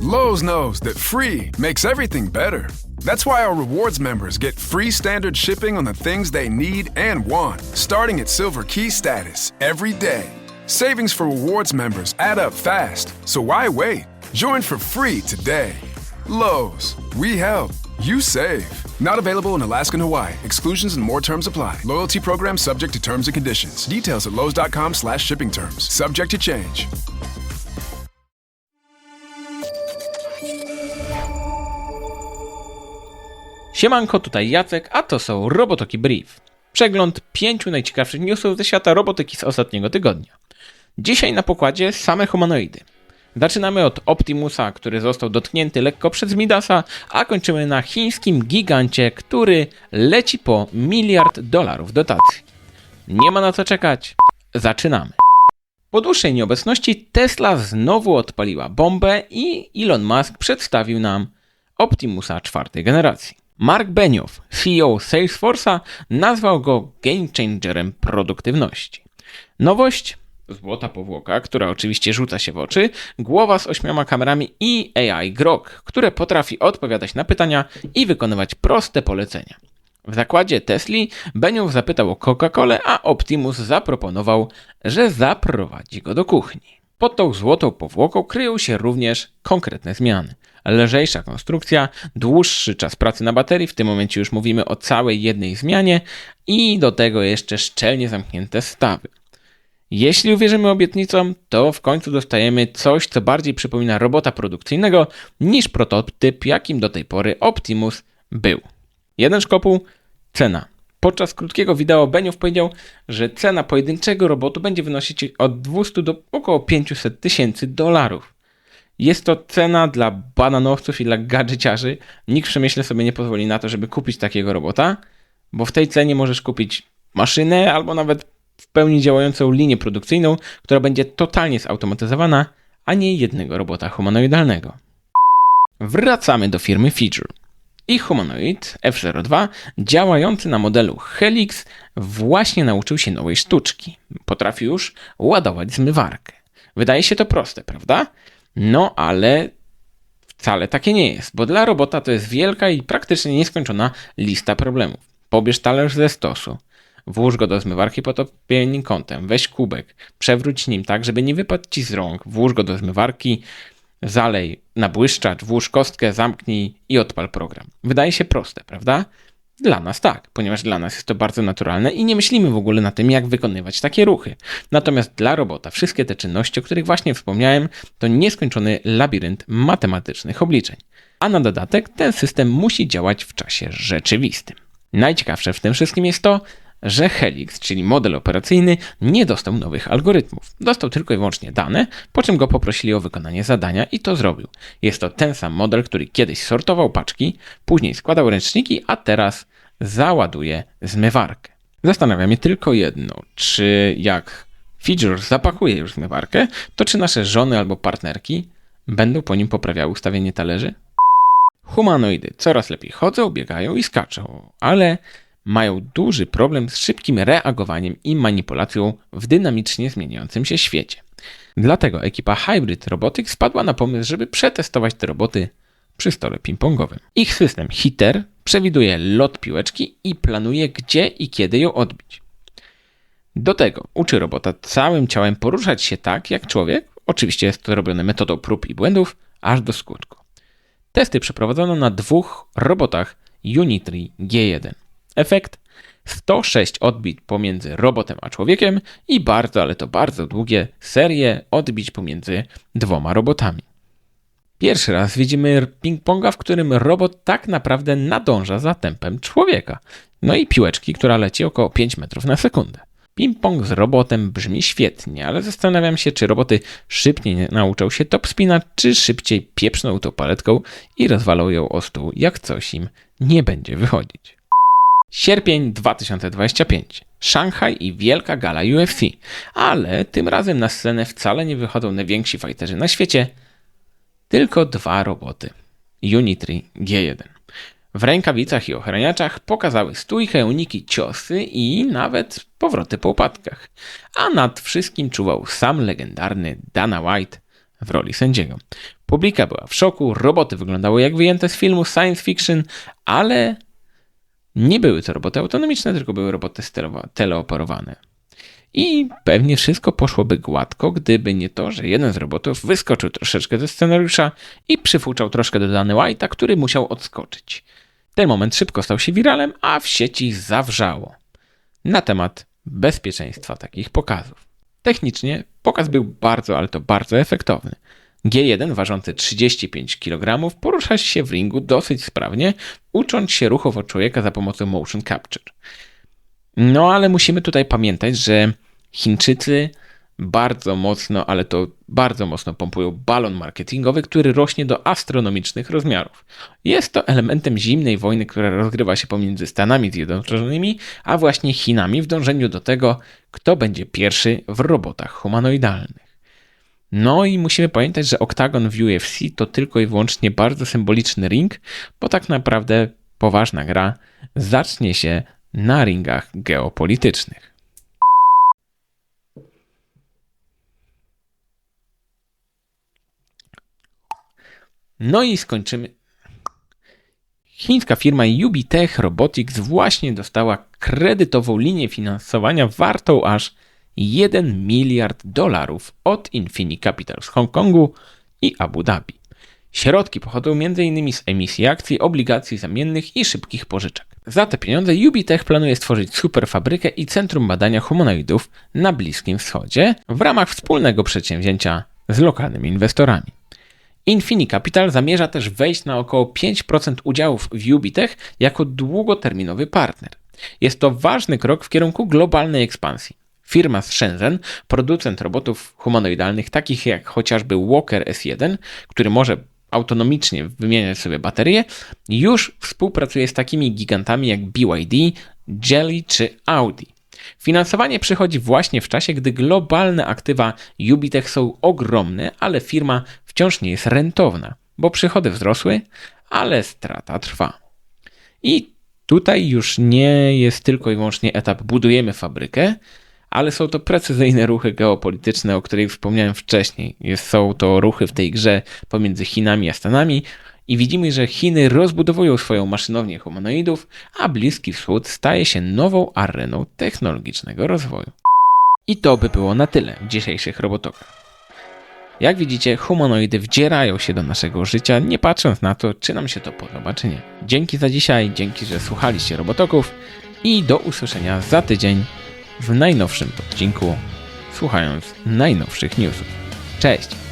Lowe's knows that free makes everything better. That's why our rewards members get free standard shipping on the things they need and want, starting at Silver Key status every day. Savings for rewards members add up fast, so why wait? Join for free today. Lowe's, we help, you save. Not available in Alaska and Hawaii. Exclusions and more terms apply. Loyalty program subject to terms and conditions. Details at lowes.com slash shipping terms. Subject to change. Siemanko, tutaj Jacek, a to są Robotoki Brief. Przegląd pięciu najciekawszych newsów ze świata robotyki z ostatniego tygodnia. Dzisiaj na pokładzie same humanoidy. Zaczynamy od Optimusa, który został dotknięty lekko przez Midasa, a kończymy na chińskim gigancie, który leci po miliard dolarów dotacji. Nie ma na co czekać. Zaczynamy. Po dłuższej nieobecności Tesla znowu odpaliła bombę i Elon Musk przedstawił nam Optimusa czwartej generacji. Mark Benioff, CEO Salesforce'a, nazwał go game changerem produktywności. Nowość? Złota powłoka, która oczywiście rzuca się w oczy, głowa z ośmioma kamerami i AI Grok, które potrafi odpowiadać na pytania i wykonywać proste polecenia. W zakładzie Tesli Benioff zapytał o Coca-Colę, a Optimus zaproponował, że zaprowadzi go do kuchni. Pod tą złotą powłoką kryją się również konkretne zmiany. Lżejsza konstrukcja, dłuższy czas pracy na baterii, w tym momencie już mówimy o całej jednej zmianie i do tego jeszcze szczelnie zamknięte stawy. Jeśli uwierzymy obietnicom, to w końcu dostajemy coś, co bardziej przypomina robota produkcyjnego niż prototyp, jakim do tej pory Optimus był. Jeden szkopuł, cena. Podczas krótkiego wideo Benioff powiedział, że cena pojedynczego robotu będzie wynosić od 200 do około 500 tysięcy dolarów. Jest to cena dla bananowców i dla gadżeciarzy. Nikt w przemyśle sobie nie pozwoli na to, żeby kupić takiego robota, bo w tej cenie możesz kupić maszynę albo nawet w pełni działającą linię produkcyjną, która będzie totalnie zautomatyzowana, a nie jednego robota humanoidalnego. Wracamy do firmy Feature. Ich humanoid F-02, działający na modelu Helix, właśnie nauczył się nowej sztuczki. Potrafi już ładować zmywarkę. Wydaje się to proste, prawda? No ale wcale takie nie jest, bo dla robota to jest wielka i praktycznie nieskończona lista problemów. Pobierz talerz ze stosu, włóż go do zmywarki pod odpowiednim kątem, weź kubek, przewróć nim tak, żeby nie wypadł ci z rąk, włóż go do zmywarki, zalej na błyszczacz, włóż kostkę, zamknij i odpal program. Wydaje się proste, prawda? Dla nas tak, ponieważ dla nas jest to bardzo naturalne i nie myślimy w ogóle na tym, jak wykonywać takie ruchy. Natomiast dla robota wszystkie te czynności, o których właśnie wspomniałem, to nieskończony labirynt matematycznych obliczeń. A na dodatek ten system musi działać w czasie rzeczywistym. Najciekawsze w tym wszystkim jest to, że Helix, czyli model operacyjny, nie dostał nowych algorytmów. Dostał tylko i wyłącznie dane, po czym go poprosili o wykonanie zadania i to zrobił. Jest to ten sam model, który kiedyś sortował paczki, później składał ręczniki, a teraz załaduje zmywarkę. Zastanawia mnie tylko jedno, czy jak Feature zapakuje już zmywarkę, to czy nasze żony albo partnerki będą po nim poprawiały ustawienie talerzy? Humanoidy coraz lepiej chodzą, biegają i skaczą, ale mają duży problem z szybkim reagowaniem i manipulacją w dynamicznie zmieniającym się świecie. Dlatego ekipa Hybrid Robotics spadła na pomysł, żeby przetestować te roboty przy stole ping-pongowym. Ich system Hitter przewiduje lot piłeczki i planuje gdzie i kiedy ją odbić. Do tego uczy robota całym ciałem poruszać się tak jak człowiek, oczywiście jest to robione metodą prób i błędów, aż do skutku. Testy przeprowadzono na dwóch robotach Unitree G1. Efekt 106 odbić pomiędzy robotem a człowiekiem i bardzo, ale to bardzo długie serie odbić pomiędzy dwoma robotami. Pierwszy raz widzimy ping-ponga, w którym robot tak naprawdę nadąża za tempem człowieka. No i piłeczki, która leci około 5 metrów na sekundę. Ping-pong z robotem brzmi świetnie, ale zastanawiam się, czy roboty szybciej nauczą się top spina, czy szybciej pieprzną tą paletką i rozwalą ją o stół, jak coś im nie będzie wychodzić. Sierpień 2025. Szanghaj i wielka gala UFC. Ale tym razem na scenę wcale nie wychodzą najwięksi fighterzy na świecie, tylko dwa roboty. Unitree G1. W rękawicach i ochraniaczach pokazały stójkę, uniki, ciosy i nawet powroty po upadkach. A nad wszystkim czuwał sam legendarny Dana White w roli sędziego. Publika była w szoku, roboty wyglądały jak wyjęte z filmu science fiction, ale nie były to roboty autonomiczne, tylko były roboty teleoperowane. I pewnie wszystko poszłoby gładko, gdyby nie to, że jeden z robotów wyskoczył troszeczkę ze scenariusza i przyfuczał troszkę do Dany White'a, który musiał odskoczyć. Ten moment szybko stał się wiralem, a w sieci zawrzało na temat bezpieczeństwa takich pokazów. Technicznie pokaz był bardzo, ale to bardzo efektowny. G1 ważący 35 kg porusza się w ringu dosyć sprawnie, ucząc się ruchów człowieka za pomocą motion capture. No ale musimy tutaj pamiętać, że Chińczycy bardzo mocno, ale to bardzo mocno pompują balon marketingowy, który rośnie do astronomicznych rozmiarów. Jest to elementem zimnej wojny, która rozgrywa się pomiędzy Stanami Zjednoczonymi, a właśnie Chinami w dążeniu do tego, kto będzie pierwszy w robotach humanoidalnych. No i musimy pamiętać, że oktagon w UFC to tylko i wyłącznie bardzo symboliczny ring, bo tak naprawdę poważna gra zacznie się na ringach geopolitycznych. No i skończymy. Chińska firma Ubitech Robotics właśnie dostała kredytową linię finansowania wartą aż 1 miliard dolarów od Infini Capital z Hongkongu i Abu Dhabi. Środki pochodzą m.in. z emisji akcji, obligacji zamiennych i szybkich pożyczek. Za te pieniądze Ubitech planuje stworzyć superfabrykę i centrum badania humanoidów na Bliskim Wschodzie w ramach wspólnego przedsięwzięcia z lokalnymi inwestorami. Infini Capital zamierza też wejść na około 5% udziałów w Ubitech jako długoterminowy partner. Jest to ważny krok w kierunku globalnej ekspansji. Firma z Shenzhen, producent robotów humanoidalnych takich jak chociażby Walker S1, który może autonomicznie wymieniać sobie baterie, już współpracuje z takimi gigantami jak BYD, Jelly czy Audi. Finansowanie przychodzi właśnie w czasie, gdy globalne aktywa Ubitech są ogromne, ale firma wciąż nie jest rentowna, bo przychody wzrosły, ale strata trwa. I tutaj już nie jest tylko i wyłącznie etap budujemy fabrykę, ale są to precyzyjne ruchy geopolityczne, o których wspomniałem wcześniej. Są to ruchy w tej grze pomiędzy Chinami a Stanami i widzimy, że Chiny rozbudowują swoją maszynownię humanoidów, a Bliski Wschód staje się nową areną technologicznego rozwoju. I to by było na tyle w dzisiejszych robotokach. Jak widzicie, humanoidy wdzierają się do naszego życia, nie patrząc na to, czy nam się to podoba, czy nie. Dzięki za dzisiaj, dzięki, że słuchaliście robotoków i do usłyszenia za tydzień w najnowszym odcinku, słuchając najnowszych newsów. Cześć!